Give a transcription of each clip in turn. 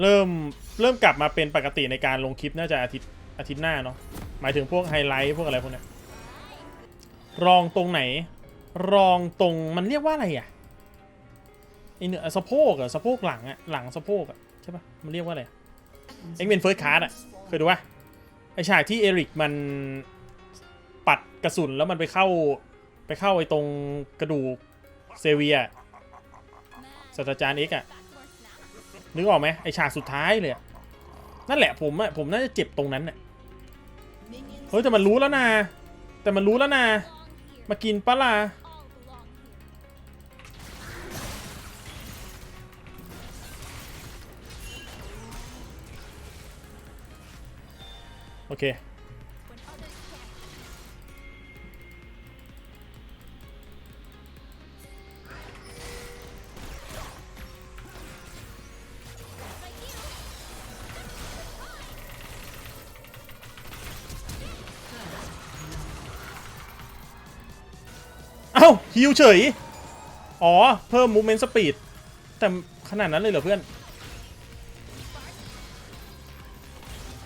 เริ่มเริ่มกลับมาเป็นปกติในการลงคลิปน่าจะอาทิตย์อาทิตย์หน้าเนาะหมายถึงพวกไฮไลท์พวกอะไรพวกเนี้ยรองตรงไหน รองตรงมันเรียกว่าอะไรอะไอเนื้อสะโพกอะสะโพกหลังอะหลังสะโพกอะใช่ปะมันเรียกว่าอะไรเอ็กเมนเฟิร์สคาร์ดอะเคยดูปะไอฉากที่เอริกมันปัดกระสุนแล้วมันไปเข้าไปเข้าไอตรงกระดูกเซเวียศาสตราจารย์เอ็กอะ นึกออกไหมไอฉากสุดท้ายเลยนั่นแหละผมอะผมน่าจะเจ็บตรงนั้นอะเฮ้ยแต่มันรู้แล้วนะแต่มันรู้แล้วนะมากินปะล่ะโอเคาฮิวเฉย อ๋อ เพิ่ม movement speed แต่ขนาดนั้นเลยเหรอเพื่อน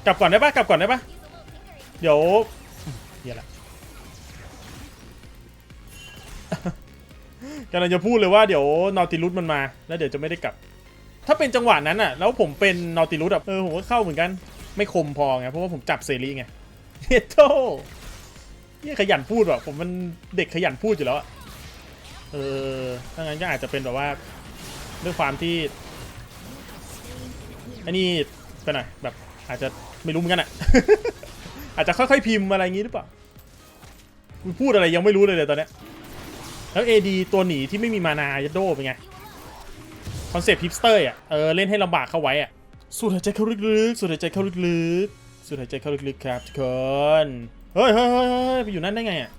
กลับก่อนได้ปะกลับก่อนได้ปะเดี๋ยวเฮียละกำลังจะพูดเลยว่าเดี๋ยวนอติลุสมันมา แล้วเดี๋ยวจะไม่ได้กลับ ถ้าเป็นจังหวะนั้นอะ แล้วผมเป็นนอติลุสอะเออผมก็เข้าเหมือนกัน ไม่คมพอไงเพราะว่าผมจับเซรีไงเฮโต เฮียขยันพูดว่ะผมมันเด็กขยันพูดอยู่แล้วอะเออถ้างั้นก็อาจจะเป็นแบบว่าด้วยความที่อันนี้ไปหน่อยแบบอาจจะไม่รู้เหมือนกันอะ อาจจะค่อยๆพิมพ์อะไรอย่างงี้หรือเปล่ากูพูดอะไรยังไม่รู้เลยเลยตอนเนี้ยแล้ว AD ตัวหนีที่ไม่มีมานายัดโดเป็นไง คอนเซปต์ฮิปสเตอร์อะเออเล่นให้ลำบากเข้าไว้อะสูดหายใจเข้าลึกๆสูดหายใจเข้าลึกๆสูดหายใจเข้าลึกๆครับทุกคน เฮ้ยเฮ้ยเฮ้ยเฮ้ยไปอยู่นั่นได้ไงอะ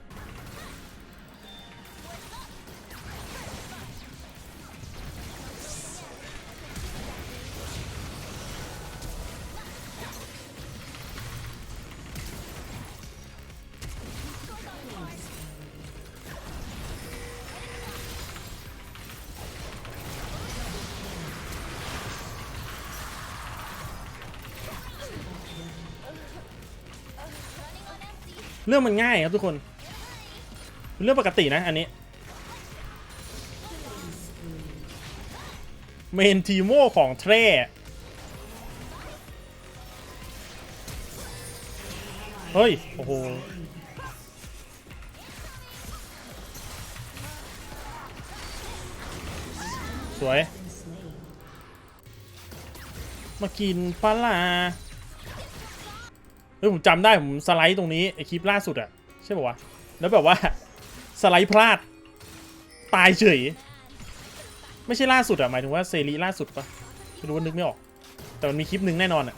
เรื่องมันง่ายครับทุกคน เรื่องปกตินะอันนี้ เมนทีโมของแทร่เฮ้ย โอ้โห สวย มากินปลา เฮ้ยผมจำได้ผมสไลด์ตรงนี้ไอคลิปล่าสุดอะใช่ป่าวะแล้วแบบว่าสไลด์พลาด ตายเฉย ไม่ใช่ล่าสุดอะหมายถึงว่าเซรีล่าสุดปะไม่รู้ว่านึกไม่ออก แต่มันมีคลิปหนึ่งแน่นอนอะ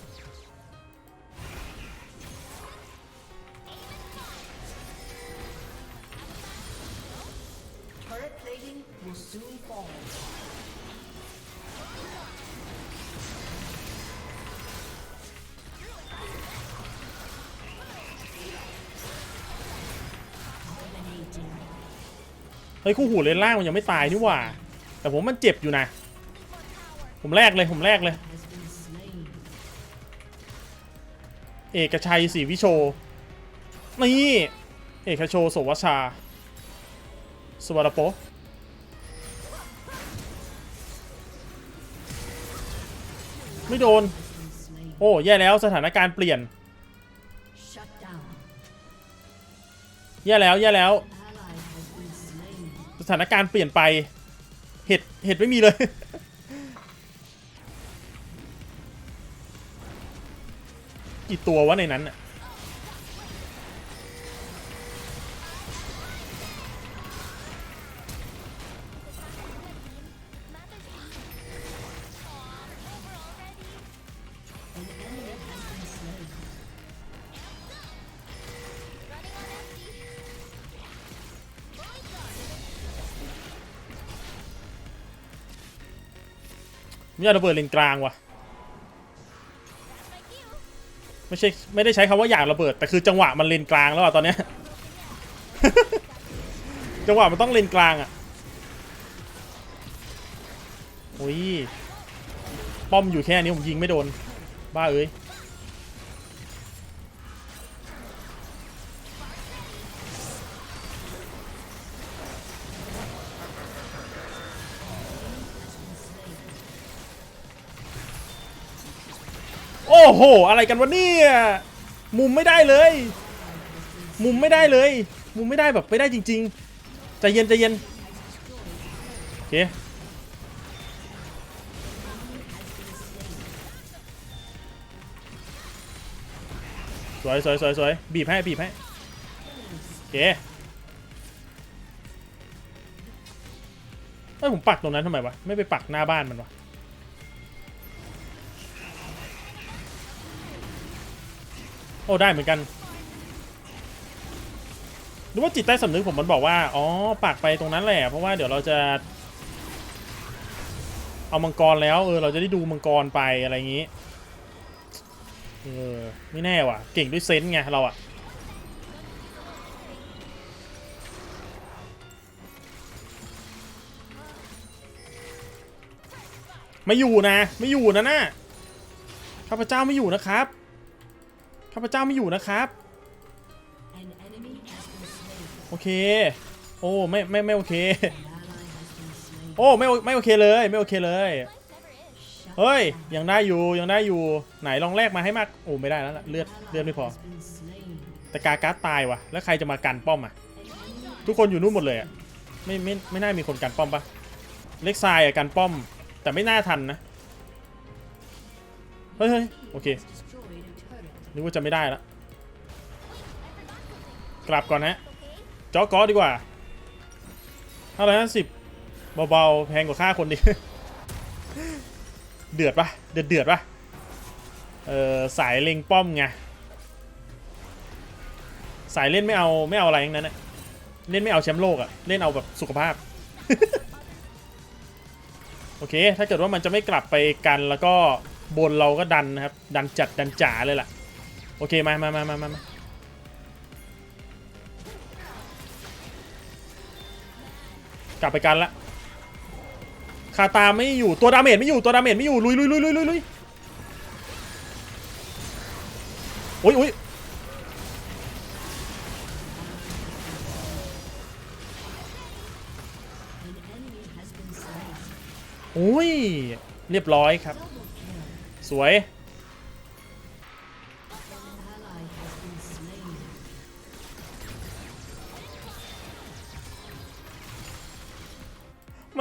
เฮ้ยคู่หูเลนล่างมันยังไม่ตายนี่หว่า แต่ผมมันเจ็บอยู่นะ ผมแรกเลยผมแรกเลย เอกชัยศรีวิโช นี่ เอกโชโสวชา สวัสดโปไม่โดน โอ้แย่แล้วสถานการณ์เปลี่ยน แย่แล้วแย่แล้ว สถานการณ์เปลี่ยนไป เห็ด เห็ดไม่มีเลย กี่ตัววะในนั้นอะ ไม่อยากระเบิดเลนกลางว่ะ ไม่ใช่ไม่ได้ใช้คำว่าอยากระเบิด แต่คือจังหวะมันเลนกลางแล้วอะตอนเนี้ย จังหวะมันต้องเลนกลางอะโอ้ยป้อมอยู่แค่นี้ผมยิงไม่โดน บ้าเอ้ย โอ้โห อะไรกันวะเนี่ย มุมไม่ได้เลย มุมไม่ได้เลย มุมไม่ได้แบบไม่ได้จริงๆ ใจเย็นใจเย็น โอเค สวยสวยสวยสวยบีบให้บีบให้ โอเคเอ้ยผมปักตรงนั้นทำไมวะ ไม่ไปปักหน้าบ้านมันวะ โอ้ได้เหมือนกันหรือว่าจิตใต้สำนึกผมมันบอกว่า อ๋อปักไปตรงนั้นแหละ เพราะว่าเดี๋ยวเราจะ เอามังกรแล้ว เออ เราจะได้ดูมังกรไปอะไรอย่างงี้ เออ ไม่แน่ว่ะ เก่งด้วยเซนส์ไงเราอะไม่อยู่นะ ไม่อยู่นะน่ะข้าพเจ้าไม่อยู่นะครับ ข้าพเจ้าไม่อยู่นะครับ โอเค โอ้ไม่ไม่ไม่โอเค โอ้ไม่ไม่โอเคเลยไม่โอเคเลย เฮ้ยยังได้อยู่ยังได้อยู่ไหนลองแลกมาให้มากโอ้ไม่ได้แล้วเลือดเลือดไม่พอ แต่กาการ์ดตายว่ะ แล้วใครจะมากันป้อมอะ ทุกคนอยู่นู่นหมดเลยอะไม่ไม่ไม่น่ามีคนกันป้อมปะเล็กซายอะกันป้อม แต่ไม่น่าทันนะเฮ้ยโอเค นึกว่าจะไม่ได้ละกลับก่อนนะจอกอดีกว่าเท่าไหร่นะสิบเบาๆแพงกว่าค่าคนดิเดือดปะเดือดเดือดปะเออสายเล็งป้อมไงสายเล่นไม่เอาไม่เอาอะไรทั้งนั้นนะเล่นไม่เอาแชมป์โลกอะเล่นเอาแบบสุขภาพ โอเค ถ้าเกิดว่ามันจะไม่กลับไปกันแล้วก็บนเราก็ดันนะครับ ดันจัดดันจ๋าเลยล่ะ โอเคมามามามามามากลับไปกันละคาตาไม่อยู่ตัวดาเมจไม่อยู่ตัวดาเมจไม่อยู่ลุยลุยลุยลุยลุยลุยโอ้ยโอ้ยโอ้ย เรียบร้อยครับ สวย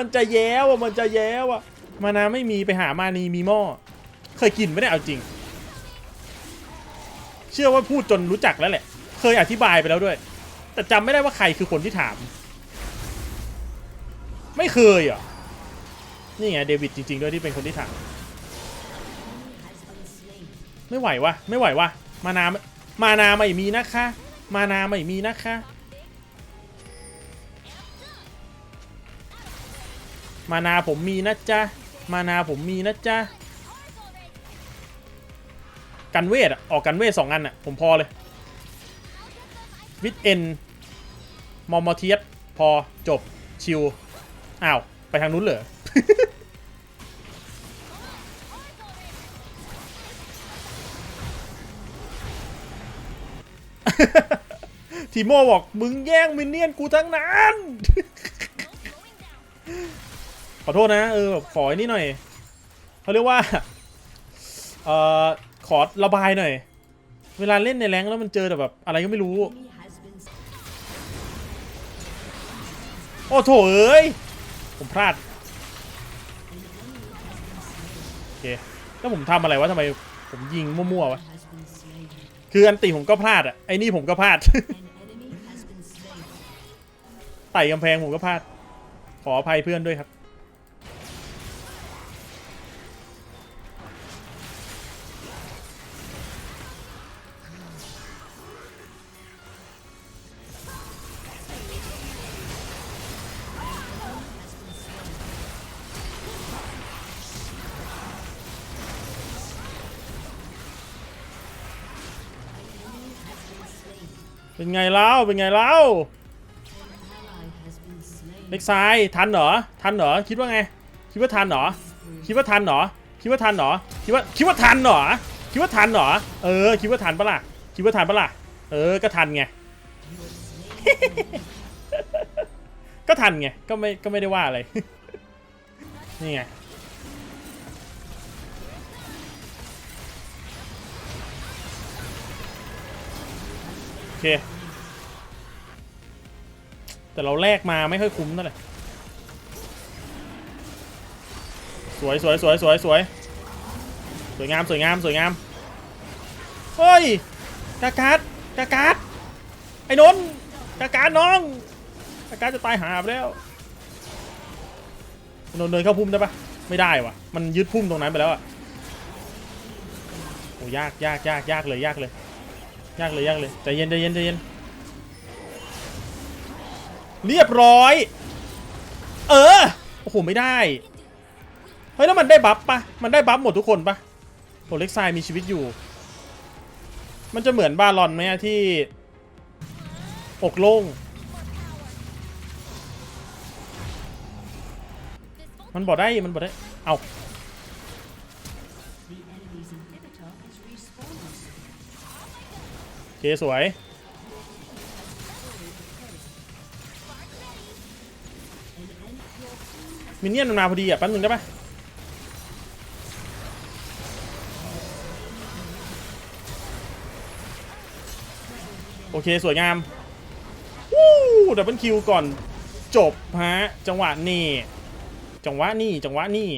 มันจะแย้วอะมันจะแย้วอะมานาไม่มีไปหามานีมีหม้อเคยกินไม่ได้เอาจริง เชื่อว่าพูดจนรู้จักแล้วแหละ เคยอธิบายไปแล้วด้วย แต่จำไม่ได้ว่าใครคือคนที่ถาม ไม่เคยอะนี่ไงเดวิดจริง ๆ ด้วยที่เป็นคนที่ถามไม่ไหววะไม่ไหววะมานามานาไม่มีนะคะ มานาไม่มีนะคะ มานาผมมีนะจ๊ะ มานาผมมีนะจ๊ะ กันเวทออกกันเวทสองอันอะผมพอเลย วิทเอ็น มอมมอเทียสพอจบ ชิว อ้าว ไปทางนู้นเหรอทีโมบอกมึงแย่งมินเนี่ยนกูทั้งนั้น ขอโทษนะเออแบบขออ้นี่หน่อยเขาเรียกว่าเอ่อขอระบายหน่อย เวลาเล่นในแรงแล้วมันเจอแต่แบบอะไรก็ไม่รู้ โอ้โถเอ้ยผมพลาดโอเคแล้วผมทำอะไรวะทำไมผมยิงมั่วๆวะคืออันติผมก็พลาดอะไอ้นี่ผมก็พลาดไต่กำแพงผมก็พลาด ขออภัยเพื่อนด้วยครับ เป็นไงเล่าเป็นไงเล่าเล็กซ้ายทันเหรอทันเหรอคิดว่าไง คิดว่าทันเหรอคิดว่าทันเหรอคิดว่าทันเหรอคิดว่าคิดว่าทันเหรอคิดว่าทันเหรอเออคิดว่าทันปะล่ะคิดว่าทันปะล่ะเออก็ทันไงก็ทันไงก็ไม่ก็ไม่ได้ว่าอะไรนี่ไงโอเค แต่เราแลกมาไม่ค่อยคุ้มเท่าไหร่สวยสวยสวยสวยสวยสวยงามสวยงามสวยงามเฮ้ยกากาดกากาดไอ้นนท์กากาดน้องกากาดจะตายหาไปแล้วนนท์เดินเข้าพุ่มได้ปะไม่ได้วะมันยึดพุ่มตรงนั้นไปแล้วอะโอ้ยากยากยากยากเลยยากเลย ยากเลยยากเลยใจเย็นใจเย็นใจเย็น เรียบร้อย เออ โอ้โห ไม่ได้ เฮ้ย แล้วมันได้บัฟปะมันได้บัฟหมดทุกคนปะโหเล็กไซมีชีวิตอยู่ มันจะเหมือนบาลอนไหมที่ อกโล่ง มันบอกได้ มันบอกได้ เอาโอเค สวย มินเนี่ยนมันมาพอดีอะแป๊บนึงได้ปะโอเค สวยงามวู้ดับเบิลคิวก่อนจบฮะ จังหวะนี่จังหวะนี่จังหวะนี่